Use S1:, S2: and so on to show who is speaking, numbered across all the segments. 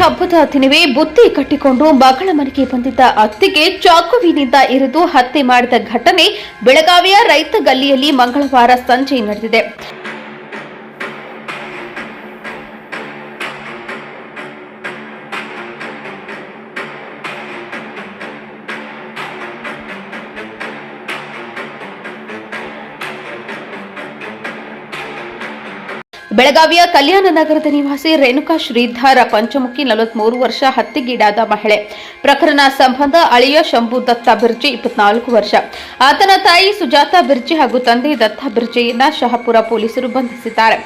S1: ಹಬ್ಬದ ದಿನವೇ ಬುತ್ತಿ ಕಟ್ಟಿಕೊಂಡು ಮಗಳ ಮನೆಗೆ ಬಂದಿದ್ದ ಅತ್ತಿಗೆ ಚಾಕುವಿನಿಂದ ಇರಿದು ಹತ್ಯೆ ಮಾಡಿದ ಘಟನೆ ಬೆಳಗಾವಿಯ ರೈತ ಗಲ್ಲಿಯಲ್ಲಿ ಮಂಗಳವಾರ ಸಂಜೆ ನಡೆದಿದೆ. ಬೆಳಗಾವಿಯ ಕಲ್ಯಾಣ ನಗರದ ನಿವಾಸಿ ರೇಣುಕಾ ಶ್ರೀಧರ, ಪಂಚಮುಖಿ ನಲವತ್ಮೂರು ವರ್ಷ ಹತ್ಯೆಗೀಡಾದ ಮಹಿಳೆ. ಪ್ರಕರಣ ಸಂಬಂಧ ಅಳಿಯ ಶಂಭು ದತ್ತ ಬಿರ್ಜಿ ಇಪ್ಪತ್ನಾಲ್ಕು ವರ್ಷ. ಆತನ ತಾಯಿ ಸುಜಾತಾ ಬಿರ್ಜಿ ಹಾಗೂ ತಂದೆ ದತ್ತ ಬಿರ್ಜಿಯನ್ನ ಶಹಪುರ ಪೊಲೀಸರು ಬಂಧಿಸಿದ್ದಾರೆ.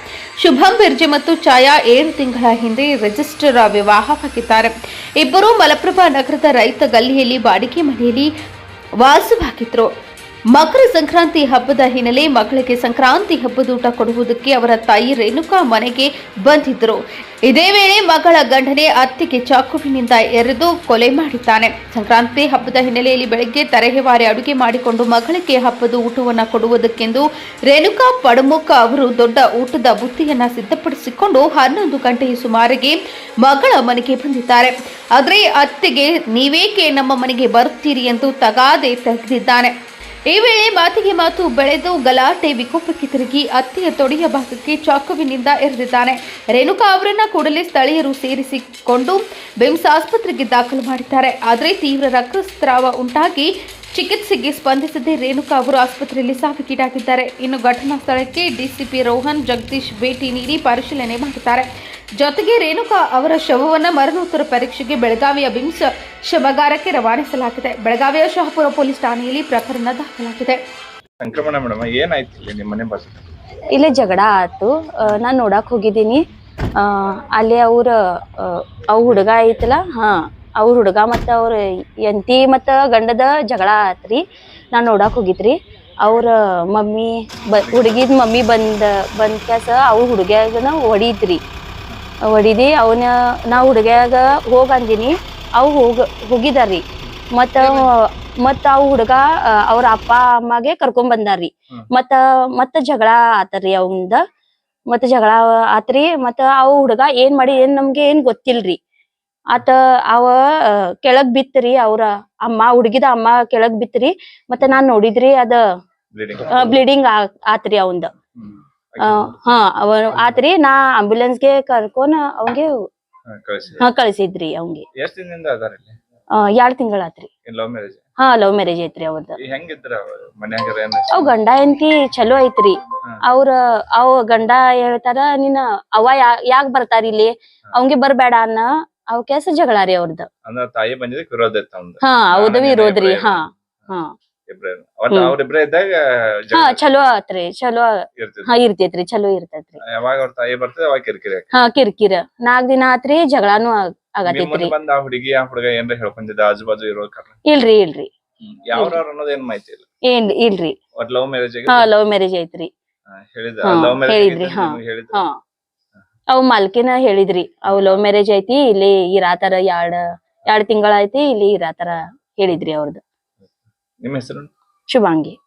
S1: ಶುಭಂ ಬಿರ್ಜಿ ಮತ್ತು ಛಾಯಾ ಏಳು ತಿಂಗಳ ಹಿಂದೆ ರಿಜಿಸ್ಟರ್ ವಿವಾಹವಾಗಿದ್ದಾರೆ ಇಬ್ಬರು ಮಲಪ್ರಭಾ ನಗರದ ರೈತ ಗಲ್ಲಿಯಲ್ಲಿ ಬಾಡಿಗೆ ಮನೆಯಲ್ಲಿ ವಾಸವಾಗಿದ್ರು. ಮಕರ ಸಂಕ್ರಾಂತಿ ಹಬ್ಬದ ಹಿನ್ನೆಲೆ ಮಕ್ಕಳಿಗೆ ಸಂಕ್ರಾಂತಿ ಹಬ್ಬದೂಟ ಕೊಡುವುದಕ್ಕೆ ಅವರ ತಾಯಿ ರೇಣುಕಾ ಮನೆಗೆ ಬಂದಿದ್ದರು. ಇದೇ ವೇಳೆ ಮಗಳ ಗಂಡನೆ ಅತ್ತಿಗೆ ಚಾಕುವಿನಿಂದ ಎರೆದು ಕೊಲೆ ಮಾಡಿದ್ದಾನೆ. ಸಂಕ್ರಾಂತಿ ಹಬ್ಬದ ಹಿನ್ನೆಲೆಯಲ್ಲಿ ಬೆಳಗ್ಗೆ ತರಹೇವಾರಿ ಅಡುಗೆ ಮಾಡಿಕೊಂಡು ಮಗಳಿಗೆ ಹಬ್ಬದ ಊಟವನ್ನು ಕೊಡುವುದಕ್ಕೆಂದು ರೇಣುಕಾ ಪಡಮುಖ ಅವರು ದೊಡ್ಡ ಊಟದ ಬುತ್ತಿಯನ್ನ ಸಿದ್ಧಪಡಿಸಿಕೊಂಡು ಹನ್ನೊಂದು ಗಂಟೆಯ ಸುಮಾರಿಗೆ ಮಗಳ ಮನೆಗೆ ಬಂದಿದ್ದಾರೆ. ಆದರೆ ಅತ್ತಿಗೆ ನೀವೇಕೆ ನಮ್ಮ ಮನೆಗೆ ಬರುತ್ತೀರಿ ಎಂದು ತಗಾದೆ ತೆಗೆದಿದ್ದಾನೆ. ಈ ವೇಳೆ ಮಾತಿಗೆ ಮಾತು ಬೆಳೆದು ಗಲಾಟೆ ವಿಕೋಪಕ್ಕೆ ತಿರುಗಿ ಅತ್ತೆಯ ತೊಡೆಯ ಭಾಗಕ್ಕೆ ಚಾಕುವಿನಿಂದ ಎರೆದಿದ್ದಾನೆ. ರೇಣುಕಾ ಅವರನ್ನ ಕೂಡಲೇ ಸ್ಥಳೀಯರು ಸೇರಿಸಿಕೊಂಡು ಬಿಮ್ಸ್ ಆಸ್ಪತ್ರೆಗೆ ದಾಖಲು ಮಾಡಿದ್ದಾರೆ. ಆದರೆ ತೀವ್ರ ರಕ್ತಸ್ರಾವ ಉಂಟಾಗಿ ಚಿಕಿತ್ಸೆಗೆ ಸ್ಪಂದಿಸದೆ ರೇಣುಕಾ ಅವರು ಆಸ್ಪತ್ರೆಯಲ್ಲಿ ಸಾವಿಗೀಡಾಗಿದ್ದಾರೆ. ಇನ್ನು ಘಟನಾ ಸ್ಥಳಕ್ಕೆ ಡಿಸಿಪಿ ರೋಹನ್ ಜಗದೀಶ್ ಭೇಟಿ ನೀಡಿ ಪರಿಶೀಲನೆ ಮಾಡಿದ್ದಾರೆ ಜೊತೆಗೆ ರೇಣುಕಾ ಅವರ ಶವವನ್ನು ಮರಣೋತ್ತರ ಪರೀಕ್ಷೆಗೆ ಬೆಳಗಾವಿಯ ಬಿಮ್ಸ್ ಶವಗಾರಕ್ಕೆ ರವಾನಿಸಲಾಗಿದೆ. ಬೆಳಗಾವಿಯ ಶಹಪುರ ಪೊಲೀಸ್ ಠಾಣೆಯಲ್ಲಿ ಪ್ರಕರಣ ದಾಖಲಾಗಿದೆ.
S2: ಸಂಕ್ರಮಣ ಮೇಡಮ್ ಏನಾಯ್ತು ಇಲ್ಲಿ ನಿಮ್ಮ ಮನೆ ಬಾಜು
S3: ಇಲ್ಲೇ ಜಗಳ ಆಯ್ತು. ನಾನು ನೋಡಕ್ ಹೋಗಿದ್ದೀನಿ. ಅಲ್ಲಿ ಅವ್ರ ಅವ್ ಹುಡುಗ ಐತಲ್ಲ? ಹಾ ಅವ್ರ ಹುಡುಗ ಮತ್ತು ಅವ್ರ ಎಂತಿ ಮತ್ತು ಗಂಡದ ಜಗಳ ಆತ್ರಿ ನಾನು ನೋಡಕ್ ಹೋಗಿದ್ರಿ. ಅವ್ರ ಮಮ್ಮಿ ಬ ಹುಡುಗಿದ ಮಮ್ಮಿ ಬಂದ ಬಂದ ಕ್ಯಾಸ ಅವ್ರ ಹುಡುಗ್ಯಾಗನ ಹೊಡಿದ್ರಿ. ಹೊಡಿದಿ ಅವನ ನಾ ಹುಡುಗ್ಯಾಗ ಹೋಗ್ ಅಂದಿನಿ. ಅವು ಹೋಗ ಹೋಗಿದಾರಿ ಮತ್ತ ಮತ್ತ ಅವ್ ಹುಡುಗ ಅವ್ರ ಅಪ್ಪ ಅಮ್ಮಗೆ ಕರ್ಕೊಂಡ್
S2: ಬಂದಾರಿ.
S3: ಮತ್ತ ಮತ್ತ ಜಗಳ ಆತರಿ ಅವಂದ. ಮತ್ತ ಜಗಳ ಆತ್ರಿ. ಮತ್ತ ಅವ್ ಹುಡುಗ ಏನ್ ಮಾಡಿ ಏನ್ ನಮ್ಗೆ ಏನ್ ಗೊತ್ತಿಲ್ರಿ. ಆತ ಅವ ಕೆಳಗ್ ಬಿತ್ರಿ ಅವ್ರ ಅಮ್ಮ ಹುಡ್ಗಿದ ಅಮ್ಮ ಕೆಳಗ್ ಬಿತ್ರಿ. ಮತ್ತ ನಾನ್ ನೋಡಿದ್ರಿ ಅದ
S2: ಬ್ಲೀಡಿಂಗ್
S3: ಆತ್ರಿ ಅವಂದ. ಹಾ ಅವ ಆತ್ರಿ. ನಾ ಆಂಬ್ಯುಲೆನ್ಸ್ಗೆ ಕರ್ಕೊಂಡ್ ಅವಂಗೆ ಹಾ ಕಳ್ಸಿದ್ರಿ. ಅವಂಗೆ
S2: ಎಷ್ಟ್ ದಿನದಿಂದ ಅದಾರ ಇಲ್ಲಿ?
S3: ಆ, ಎರಡ್ ತಿಂಗಳಾತ್ರಿ.
S2: Love marriage?
S3: ಹಾ ಲವ್ ಮ್ಯಾರೇಜ್ ಐತ್ರಿ ಅವ್ರದ್ದು
S2: ಈ ಹೆಂಗಿದ್ರ ಮನ್ಯಾಗ
S3: ಅವ್ ಗಂಡ ಹೆಂಡತಿ ಚಲೋ ಐತ್ರಿ. ಅವ್ರ ಅವ್ ಗಂಡ ಹೇಳ್ತಾರ ನಿನ್ನ ಅವ ಯಾಕ್ ಬರ್ತಾರ ಇಲ್ಲಿ? ಅವಂಗೆ ಬರ್ಬೇಡ ಅನ್ನ. ಅವ್ ಕೆಸ ಜಗಳಾರಿ ಅವ್ರದ್ದು
S2: ಅಂದ್ರ ತಾಯಿ ಬಂದಿದ್ದಕ್ಕೆ ವಿರೋಧ.
S3: ಹಾ
S2: ಇರೋದ್ರಿ
S3: ವಿರೋಧ್ರಿ ಹಾ ಹಾ.
S2: ಇದ್ದಾಗ
S3: ಹಾ
S2: ಜಗಳ
S3: ಚಲೋ ಆತ್ರಿ ಚಲೋ ಹಾ ಇರ್ತೈತ್ರಿ ಚಲೋ ಇರ್ತೈತ್ರಿ.
S2: ಯಾವಾಗ ಅವ್ರ ತಾಯಿ ಬರ್ತದೆ ಅವಾಗ ಕಿರಿಕಿರಿ
S3: ಹಾ ಕಿರಿಕಿರಿ. ನಾಕ್ ದಿನ ಆತ್ರಿ ಜಗಳಾನು ಆಗ್-
S2: ನಿಮ್
S3: ಆಗತೈತ್ರಿ.
S2: ಮುಂದೆ ಬಂದ ಆ ಹುಡುಗಿ ಆ ಹುಡುಗ ಏನ್ರ ಹೇಳ್ಕೊಂಡಿದ್ದ ಆಜು ಬಾಜು ಇರೋ ಕಾರಣ
S3: ಇಲ್ರಿ. ಇಲ್ರಿ
S2: ಯಾವ್ರವ್ರ ಅನ್ನೋದ್ ಏನ್ ಮಾಹಿತಿ ಇಲ್ಲ.
S3: ಏನ್ ಇಲ್ರಿ.
S2: ಒಟ್ ಲವ್ ಮ್ಯಾರೇಜ್
S3: ಹಾ ಲವ್ ಮ್ಯಾರೇಜ್ ಐತ್ರಿ.
S2: ಹೇಳಿದ
S3: ಹಾ,
S2: ಲವ್
S3: ಹೇಳಿದ್ರಿ, ಹಾ.
S2: ಮ್ಯಾರೇಜ್ ಹೇಳಿದ
S3: ಹಾ. ಅವ್ ಮಾಲ್ಕಿನ ಹೇಳಿದ್ರಿ ಅವ್ ಲವ್ ಮ್ಯಾರೇಜ್ ಐತಿ ಇಲ್ಲಿ ಇರಾತರ ಎರಡ್ ಎರಡ್ ತಿಂಗಳ ಐತಿ ಇಲ್ಲಿ ಇರಾತರ ಹೇಳಿದ್ರಿ ಅವ್ರದ್ದು
S2: ನಿಮ್ಮ ಹೆಸರು?
S3: ಶುಭಾಂಗಿ.